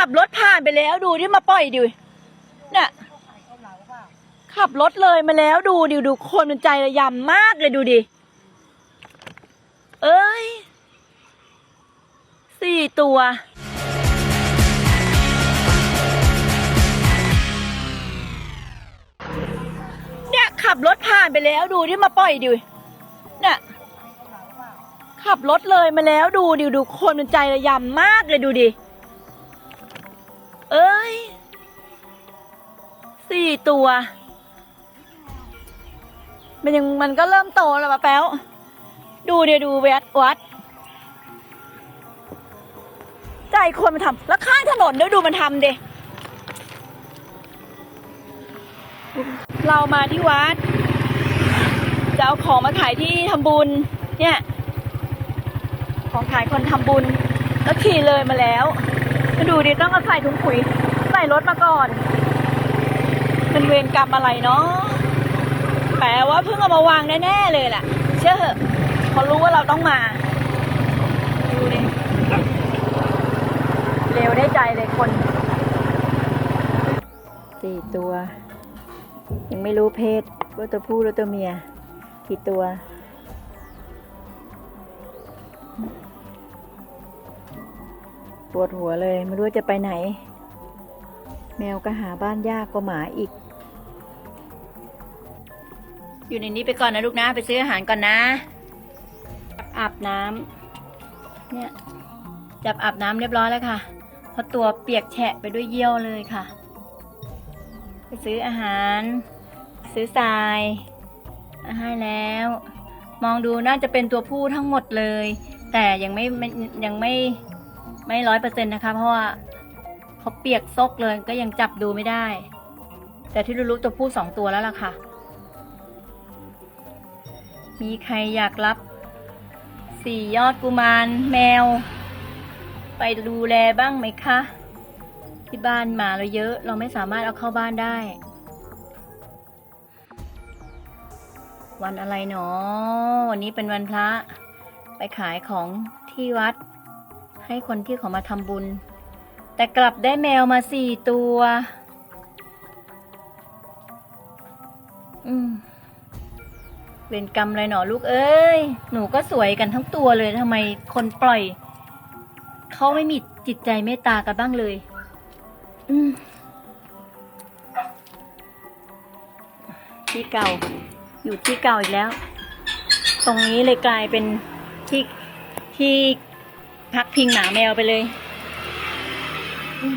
ขับรถผ่านไปแล้วดูที่มาปล่อยดิเนี่ยขับรถเลยมาแล้วดูดิดูคนมันใจระยำมากเลยดูดิ เอ้ยสี่ตัวเนี่ยขับรถผ่านไปแล้วดูที่มาปล่อยดิเนี่ยขับรถเลยมาแล้วดูดิดูคนมันใจระยำมากเลยดูดิ เอ้ยสี่ตัว มันยังมันก็เริ่มโตแล้วปะแป๊วดูเดี๋ยวดูวัดวัด ใจคนมันทำแล้วข้างถนนเดี๋ยวดูมันทำเดเรามาที่วัด จะเอาของมาขายที่ทำบุญ เนี่ย ของขายคนทำบุญแล้วขี่เลยมาแล้ว มาดูดิต้องเอาใส่ถุงปุ๋ยใส่รถมาก่อนเป็นเวรกรรมอะไรเนาะแปลว่าเพิ่งเอามาวางแน่ๆเลยแหละเชื่อเหอะเขารู้ว่าเราต้องมาดูดิเร็วได้ใจเลยคนสี่ตัว ยังไม่รู้เพศว่าตัวผู้หรือตัวเมีย กี่ตัว ปวดหัวเลย ไม่รู้จะไปไหน แมวก็หาบ้านยากกว่าหมาอีก อยู่ในนี้ไปก่อนนะลูกนะ ไปซื้ออาหารก่อนนะ อาบน้ำเนี่ยจับอาบน้ำเรียบร้อยแล้วค่ะ เพราะตัวเปียกแฉะไปด้วยเยี่ยวเลยค่ะ ไปซื้ออาหาร ซื้อทรายให้แล้ว มองดูน่าจะเป็นตัวผู้ทั้งหมดเลย แต่ยังไม่ไม่ยังไม่ ไม่ร้อยเปอร์เซ็นต์นะคะ เพราะว่าเขาเปียกซกเลยก็ยังจับดูไม่ได้ แต่ที่รู้ๆตัวผู้สองตัวแล้วล่ะค่ะ มีใครอยากรับสี่ยอดกุมารแมว ไปดูแลบ้างไหมคะ ที่บ้านหมาเราเยอะเราไม่สามารถเอาเข้าบ้านได้ วันอะไรหนอ วันนี้เป็นวันพระ ไปขายของที่วัด ให้คนที่เขามาทำบุญ แต่กลับได้แมวมาสี่ตัว อืมเวรกรรมอะไรหนอลูกเอ้ย หนูก็สวยกันทั้งตัวเลยทำไมคนปล่อย เขาไม่มีจิตใจเมตตากันบ้างเลย อืมที่เก่า อยู่ที่เก่าอีกแล้ว ตรงนี้เลยกลายเป็นที่ที่ พักพิงหมาแมวไปเลยอื